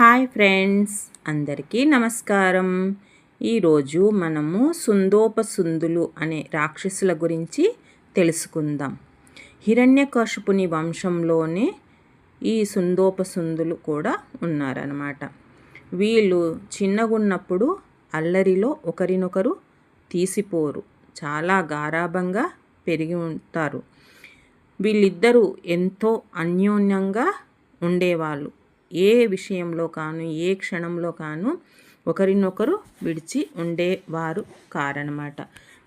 Hi friends అందరికీ నమస్కారం. ఈరోజు మనము సుందోపసుందులు అనే రాక్షసుల గురించి తెలుసుకుందాం. హిరణ్యకశపుని వంశంలోనే ఈ సుందోపసుందులు కూడా ఉన్నారన్నమాట. వీళ్ళు చిన్నగున్నప్పుడు అల్లరిలో ఒకరినొకరు తీసిపోరు చాలా గారాభంగా పెరిగి ఉంటారు. వీళ్ళిద్దరూ ఎంతో అన్యోన్యంగా ఉండేవాళ్ళు. ఏ విషయంలో కాను ఏ క్షణంలో కాను ఒకరినొకరు విడిచి ఉండేవారు కారనమాట.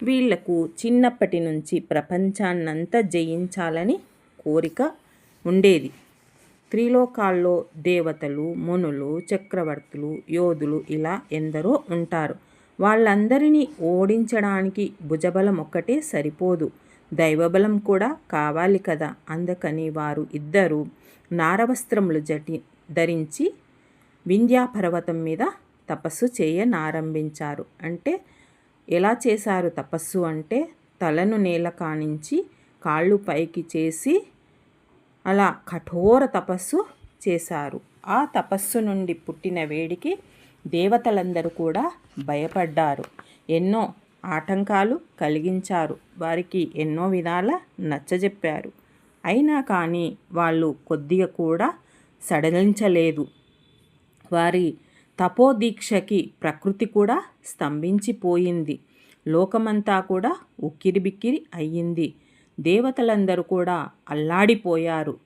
వీళ్ళకు చిన్నప్పటి నుంచి ప్రపంచాన్నంతా జయించాలని కోరిక ఉండేది. త్రిలోకాల్లో దేవతలు మునులు చక్రవర్తులు యోధులు ఇలా ఎందరో ఉంటారు. వాళ్ళందరినీ ఓడించడానికి భుజబలం ఒక్కటే సరిపోదు. దైవబలం కూడా కావాలి కదా. అందుకని వారు ఇద్దరు నారవస్త్రములు జటి ధరించి వింధ్యాపర్వతం మీద తపస్సు చేయనారంభించారు. అంటే ఎలా చేశారు తపస్సు అంటే తలను నేల కానించి కాళ్ళు పైకి చేసి అలా కఠోర తపస్సు చేశారు. ఆ తపస్సు నుండి పుట్టిన వేడికి దేవతలందరూ కూడా భయపడ్డారు. ఎన్నో ఆటంకాలు కలిగించారు. వారికి ఎన్నో విధాల నచ్చజెప్పారు. అయినా కానీ వాళ్ళు కొద్దిగా కూడా సడలించలేదు. వారి తపోదీక్షకి ప్రకృతి కూడా స్తంభించిపోయింది. లోకమంతా కూడా ఉక్కిరిబిక్కిరి అయ్యింది. దేవతలందరూ కూడా అల్లాడిపోయారు.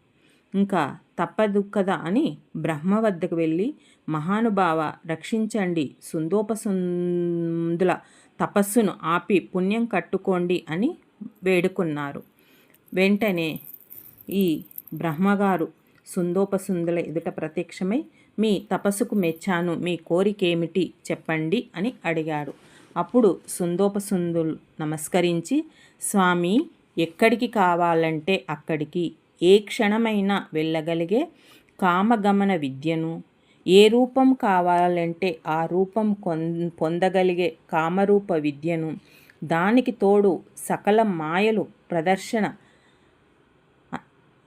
ఇంకా తప్పదు కదా అని బ్రహ్మ వద్దకు వెళ్ళి మహానుభావ రక్షించండి సుందోపసుందుల తపస్సును ఆపి పుణ్యం కట్టుకోండి అని వేడుకున్నారు. వెంటనే ఈ బ్రహ్మగారు సుందోపసుందుల ఎదుట ప్రత్యక్షమై మీ తపస్సుకు మెచ్చాను మీ కోరికేమిటి చెప్పండి అని అడిగాడు. అప్పుడు సుందోపసుందులు నమస్కరించి స్వామి ఎక్కడికి కావాలంటే అక్కడికి. ఏ క్షణమైనా వెళ్ళగలిగే కామగమన విద్యను ఏ రూపం కావాలంటే ఆ రూపం పొందగలిగే కామరూప విద్యను దానికి తోడు సకల మాయలు ప్రదర్శన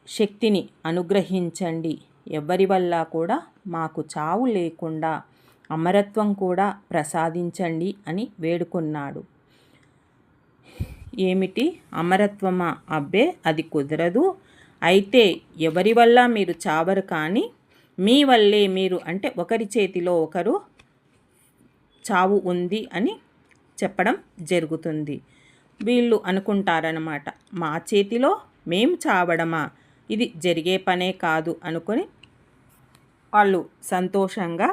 శక్తిని అనుగ్రహించండి. ఎవరి వల్ల కూడా మాకు చావు లేకుండా అమరత్వం కూడా ప్రసాదించండి అని వేడుకున్నాడు. ఏమిటి? అమరత్వమా? అబ్బే అది కుదరదు. అయితే ఎవరి వల్ల మీరు చావరు కానీ మీ వల్లే మీరు అంటే ఒకరి చేతిలో ఒకరు చావు ఉంది అని చెప్పడం జరుగుతుంది. వీళ్ళు అనుకుంటారనమాట మా చేతిలో మేం చావడమా? ఇది జరిగే పనే కాదు అనుకొని వాళ్ళు సంతోషంగా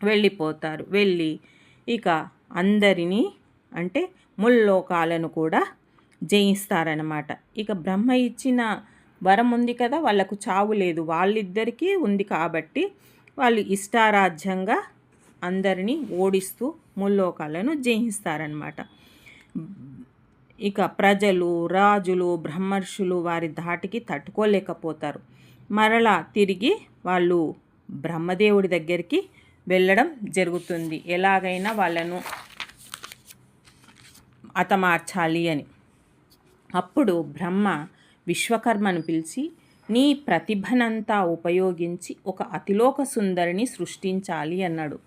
వెళ్ళిపోతారు. వెళ్ళి ఇక అందరినీ అంటే ముల్లోకాలను కూడా జయిస్తారనమాట ఇక బ్రహ్మ ఇచ్చిన వరం ఉంది కదా వాళ్ళకు చావు లేదు. వాళ్ళిద్దరికీ ఉంది కాబట్టి వాళ్ళు ఇష్టారాజ్యంగా అందరినీ ఓడిస్తూ ముల్లోకాలను జయిస్తారనమాట ఇక ప్రజలు రాజులు బ్రహ్మర్షులు వారి ధాటికి తట్టుకోలేకపోతారు. మరలా తిరిగి వాళ్ళు బ్రహ్మదేవుడి దగ్గరికి వెళ్ళడం జరుగుతుంది. ఎలాగైనా వాళ్ళను అతమార్చాలి అని. అప్పుడు బ్రహ్మ విశ్వకర్మను పిలిచి నీ ప్రతిభనంతా ఉపయోగించి ఒక అతిలోక సుందరిని సృష్టించాలి అన్నాడు.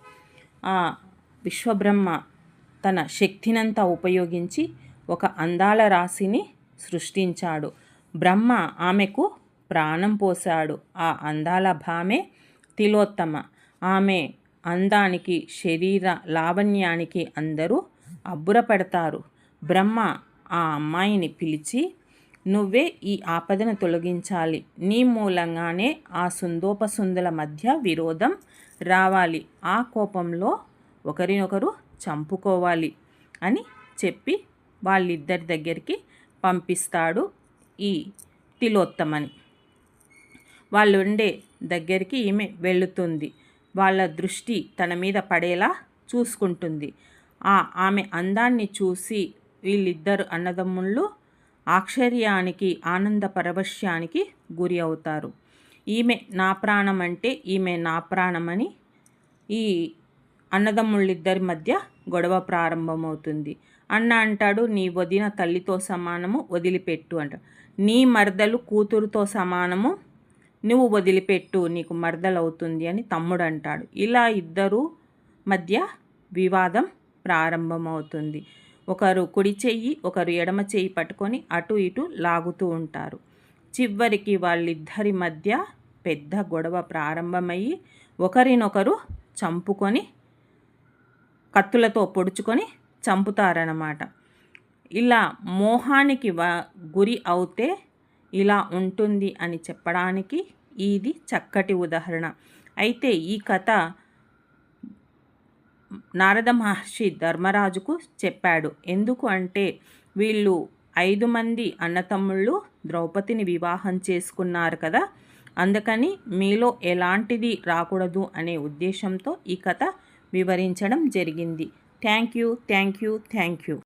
ఆ విశ్వబ్రహ్మ తన శక్తినంతా ఉపయోగించి ఒక అందాల రాశిని సృష్టించాడు. బ్రహ్మ ఆమెకు ప్రాణం పోశాడు. ఆ అందాల భామే తిలోత్తమ. ఆమె అందానికి శరీర లావణ్యానికి అందరూ అబ్బురపడతారు. బ్రహ్మ ఆ అమ్మాయిని పిలిచి నువ్వే ఈ ఆపదను తొలగించాలి. నీ మూలంగానే ఆ సుందోపసుందుల మధ్య విరోధం రావాలి. ఆ కోపంలో ఒకరినొకరు చంపుకోవాలి అని చెప్పి వాళ్ళిద్దరి దగ్గరికి పంపిస్తాడు ఈ తిలోత్తమని. వాళ్ళు ఉండే దగ్గరికి ఈమె వెళుతుంది. వాళ్ళ దృష్టి తన మీద పడేలా చూసుకుంటుంది. ఆ ఆమె అందాన్ని చూసి వీళ్ళిద్దరు అన్నదమ్ముళ్ళు ఆశ్చర్యానికి ఆనంద పరవశ్యానికి గురి అవుతారు. ఈమె నా ప్రాణం అంటే ఈమె నా ప్రాణమని ఈ అన్నదమ్ముళ్ళిద్దరి మధ్య గొడవ ప్రారంభమవుతుంది. అన్న అంటాడు నీ వదిన తల్లితో సమానము వదిలిపెట్టు అంట నీ మరదలు కూతురుతో సమానము నువ్వు వదిలిపెట్టు నీకు మరదలవుతుంది అని తమ్ముడు అంటాడు. ఇలా ఇద్దరు మధ్య వివాదం ప్రారంభమవుతుంది. ఒకరు కుడి చెయ్యి ఒకరు ఎడమ చెయ్యి పట్టుకొని అటు ఇటు లాగుతూ ఉంటారు. చివరికి వాళ్ళిద్దరి మధ్య పెద్ద గొడవ ప్రారంభమయ్యి ఒకరినొకరు చంపుకొని కత్తులతో పొడుచుకొని చంపుతారన్నమాట. ఇలా మోహానికి వ గురి అవుతే ఇలా ఉంటుంది అని చెప్పడానికి ఇది చక్కటి ఉదాహరణ. అయితే ఈ కథ నారద మహర్షి ధర్మరాజుకు చెప్పాడు. ఎందుకు అంటే వీళ్ళు ఐదు మంది అన్నతమ్ముళ్ళు ద్రౌపదిని వివాహం చేసుకున్నారు కదా. అందుకని మీలో ఎలాంటిది రాకూడదు అనే ఉద్దేశంతో ఈ కథ వివరించడం జరిగింది. Thank you thank you thank you.